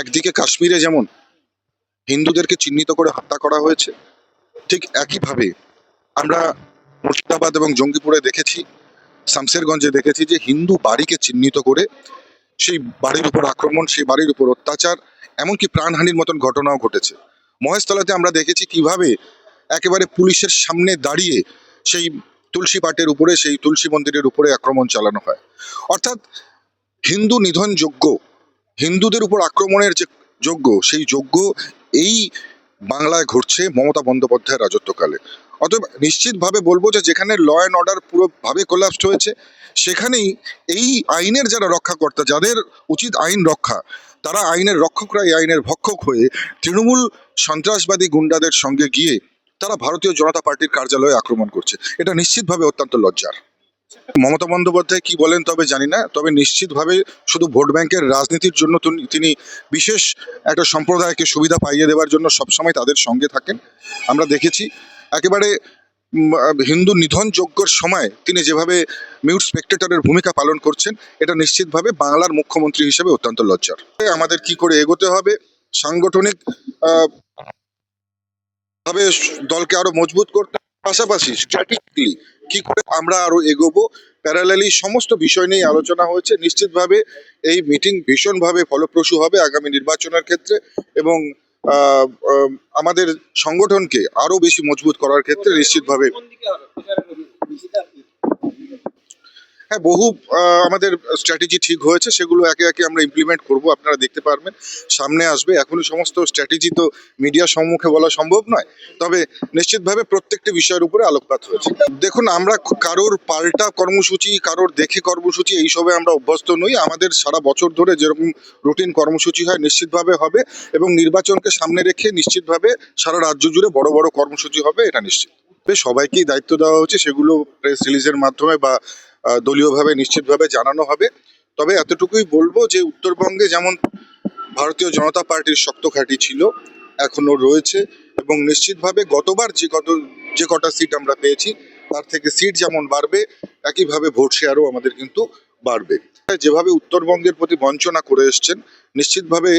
একদিকে কাশ্মীরে যেমন হিন্দুদেরকে চিহ্নিত করে হত্যা করা হয়েছে, ঠিক একইভাবে আমরা মুর্শিদাবাদ এবং জঙ্গিপুরে দেখেছি, শামশেরগঞ্জে দেখেছি যে হিন্দু বাড়িকে চিহ্নিত করে সেই বাড়ির উপর আক্রমণ, সেই বাড়ির উপর অত্যাচার, এমনকি প্রাণহানির মতন ঘটনাও ঘটেছে। মহেশতলাতে আমরা দেখেছি কীভাবে একেবারে পুলিশের সামনে দাঁড়িয়ে সেই তুলসী পাটের উপরে, সেই তুলসী মন্দিরের উপরে আক্রমণ চালানো হয়। অর্থাৎ হিন্দু নিধন যোগ্য হিন্দুদের উপর আক্রমণের যে যোগ্য, সেই যোগ্য এই বাংলায় ঘটছে মমতা বন্দ্যোপাধ্যায়ের রাজত্বকালে। অতএব নিশ্চিতভাবে বলব যে যেখানে ল অ্যান্ড অর্ডার পুরোভাবে কোলাপসড হয়েছে, সেখানেই এই আইনের যারা রক্ষাকর্তা, যাদের উচিত আইন রক্ষা, তারা আইনের রক্ষকরা, এই আইনের ভক্ষক হয়ে তৃণমূল সন্ত্রাসবাদী গুন্ডাদের সঙ্গে গিয়ে তারা ভারতীয় জনতা পার্টির কার্যালয়ে আক্রমণ করছে। এটা নিশ্চিতভাবে অত্যন্ত লজ্জার। মমতা বন্দ্যোপাধ্যায় কি বলেন তবে জানি না, তবে নিশ্চিতভাবে শুধু ভোট ব্যাংকের রাজনীতির জন্য তুন- বিশেষ একটা সম্প্রদায়কে সুবিধা পাইয়ে দেওয়ার জন্য সবসময় তাদের সঙ্গে থাকেন। আমরা দেখেছি একেবারে হিন্দু নিধন যজ্ঞর সময় তিনি যেভাবে মিউট স্পেক্টেটরের ভূমিকা পালন করছেন, এটা নিশ্চিতভাবে বাংলার মুখ্যমন্ত্রী হিসেবে অত্যন্ত লজ্জার। আমাদের কি করে এগোতে হবে? সাংগঠনিক ভাবে দলকে আরও মজবুত করতে পাশাপাশি স্ট্র্যাটেজিক্যালি কি করে আমরা আরও এগোবো? প্যারালালি সমস্ত বিষয় নিয়ে আলোচনা হয়েছে। নিশ্চিতভাবে এই মিটিং ভীষণভাবে ফলপ্রসূ হবে আগামী নির্বাচনের ক্ষেত্রে এবং আমাদের সংগঠনকে আরও বেশি মজবুত করার ক্ষেত্রে নিশ্চিতভাবে হ্যাঁ বহু আমাদের স্ট্র্যাটেজি ঠিক হয়েছে, সেগুলো একে একে আমরা ইমপ্লিমেন্ট করব, আপনারা দেখতে পারবেন। সামনে আসবে, এখনই সমস্ত স্ট্র্যাটেজি তো মিডিয়ার সম্মুখে বলা সম্ভব নয়, তবে নিশ্চিতভাবে প্রত্যেকটি বিষয়ের উপরে আলোকপাত হয়েছে। দেখুন, আমরা কারোর পাল্টা কর্মসূচি, কারোর দেখে কর্মসূচি, এইসবে আমরা অভ্যস্ত নই। আমাদের সারা বছর ধরে যেরকম রুটিন কর্মসূচি হয়, নিশ্চিতভাবে হবে এবং নির্বাচনকে সামনে রেখে নিশ্চিতভাবে সারা রাজ্য জুড়ে বড় বড় কর্মসূচি হবে, এটা নিশ্চিত। সবাইকেই দায়িত্ব দেওয়া হচ্ছে, সেগুলো প্রেস রিলিজের মাধ্যমে বা দলীয়ভাবে, নিশ্চিতভাবে জানানো হবে। তবে এতটুকুই বলব যে উত্তরবঙ্গে যেমন ভারতীয় জনতা পার্টির শক্ত ঘাঁটি ছিল, এখনও রয়েছে এবং নিশ্চিতভাবে গতবার যে কত, যে কটা সিট আমরা পেয়েছি, তার থেকে সিট যেমন বাড়বে, একইভাবে ভোট শেয়ারও আমাদের কিন্তু বাড়বে। যেভাবে উত্তরবঙ্গের প্রতি বঞ্চনা করে এসছেন, নিশ্চিতভাবে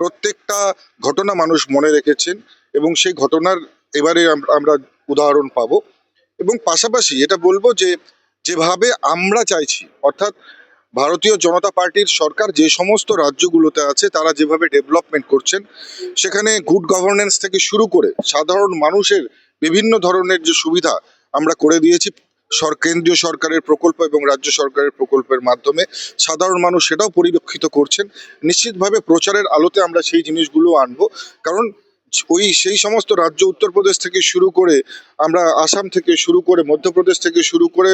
প্রত্যেকটা ঘটনা মানুষ মনে রেখেছেন এবং সেই ঘটনার এবারে আমরা উদাহরণ পাবো। এবং পাশাপাশি এটা বলব যে যেভাবে আমরা চাইছি, অর্থাৎ ভারতীয় জনতা পার্টির সরকার যে সমস্ত রাজ্যগুলোতে আছে, তারা যেভাবে ডেভেলপমেন্ট করছেন, সেখানে গুড গভর্নেন্স থেকে শুরু করে সাধারণ মানুষের বিভিন্ন ধরনের যে সুবিধা আমরা করে দিয়েছি, সর, কেন্দ্রীয় সরকারের প্রকল্প এবং রাজ্য সরকারের প্রকল্পের মাধ্যমে, সাধারণ মানুষ সেটাও পরিলক্ষিত করছেন। নিশ্চিতভাবে প্রচারের আলোতে আমরা সেই জিনিসগুলো আনব, কারণ ওই সেই সমস্ত রাজ্য উত্তরপ্রদেশ থেকে শুরু করে আমরা আসাম থেকে শুরু করে মধ্যপ্রদেশ থেকে শুরু করে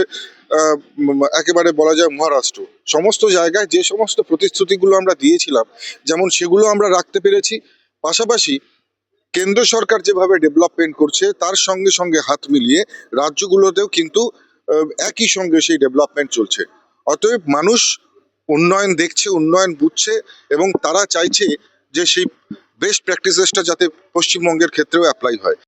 একেবারে বলা যায় মহারাষ্ট্র। সমস্ত জায়গায় যে সমস্ত প্রতিশ্রুতিগুলো আমরা দিয়েছিলাম, যেমন সেগুলো আমরা রাখতে পেরেছি। পাশাপাশি কেন্দ্র সরকার যেভাবে ডেভেলপমেন্ট করছে, তার সঙ্গে সঙ্গে হাত মিলিয়ে রাজ্যগুলোতেও কিন্তু একই সঙ্গে সেই ডেভেলপমেন্ট চলছে। অতএব মানুষ উন্নয়ন দেখছে, উন্নয়ন বুঝছে এবং তারা চাইছে যে সেই বেস্ট প্র্যাকটিসেসটা যাতে পশ্চিমবঙ্গের ক্ষেত্রেও অ্যাপ্লাই হয়।